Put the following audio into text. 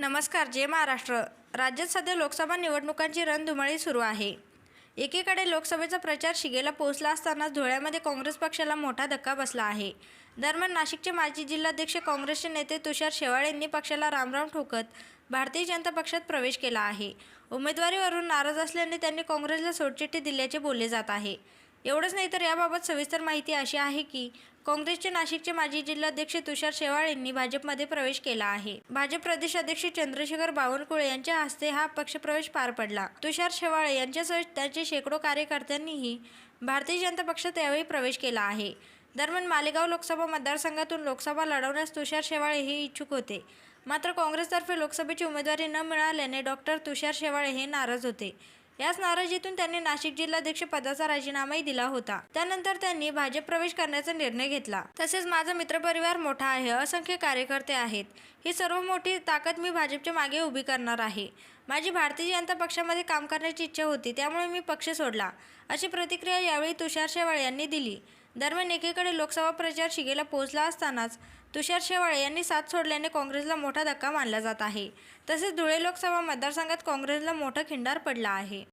नमस्कार जय महाराष्ट्र. राज्यात सध्या लोकसभा निवडणुकांची रणधुमाळी सुरू आहे. एकीकडे लोकसभेचा प्रचार शिगेला पोहोचला असतानाच धुळ्यामध्ये काँग्रेस पक्षाला मोठा धक्का बसला आहे. दरम्यान नाशिकचे माजी जिल्हाध्यक्ष काँग्रेसचे नेते तुषार शेवाळे यांनी पक्षाला रामराम ठोकत भारतीय जनता पक्षात प्रवेश केला आहे. उमेदवारीवरून नाराज असल्याने त्यांनी काँग्रेसला सोडचिठ्ठी दिल्याचे बोलले जात आहे. एवढंच नाही तर याबाबत सविस्तर माहिती अशी आहे की काँग्रेसचे नाशिकचे माजी जिल्हाध्यक्ष तुषार शेवाळ यांनी भाजपमध्ये प्रवेश केला आहे. भाजप प्रदेश अध्यक्ष चंद्रशेखर बावनकुळे यांच्या हस्ते हा पक्षप्रवेश पार पडला. तुषार शेवाळे यांच्यासह त्यांचे शेकडो कार्यकर्त्यांनीही भारतीय जनता पक्षात यावेळी प्रवेश केला आहे. दरम्यान मालेगाव लोकसभा मतदारसंघातून लोकसभा लढवण्यास तुषार शेवाळे हे इच्छुक होते. मात्र काँग्रेसतर्फे लोकसभेची उमेदवारी न मिळाल्याने डॉक्टर तुषार शेवाळे हे नाराज होते. याच नाराजीतून त्यांनी नाशिक जिल्हाध्यक्ष पदाचा राजीनामाही दिला होता. त्यानंतर त्यांनी भाजप प्रवेश करण्याचा निर्णय घेतला. तसेच माझा मित्रपरिवार मोठा आहे असंख्य कार्यकर्ते आहेत. ही सर्व मोठी ताकद मी भाजपच्या मागे उभी करणार आहे. माझी भारतीय जनता पक्षामध्ये काम करण्याची इच्छा होती त्यामुळे मी पक्ष सोडला. अशी प्रतिक्रिया यावेळी तुषार शेवाळे यांनी दिली. दरम्यान एकीकडे लोकसभा प्रचार शिगेला पोहोचला असतानाच तुषार शेवाळे यांनी साथ सोडल्याने काँग्रेसला मोठा धक्का मानला जात आहे. तसेच धुळे लोकसभा मतदारसंघात काँग्रेसला मोठा खिंडार पडला आहे.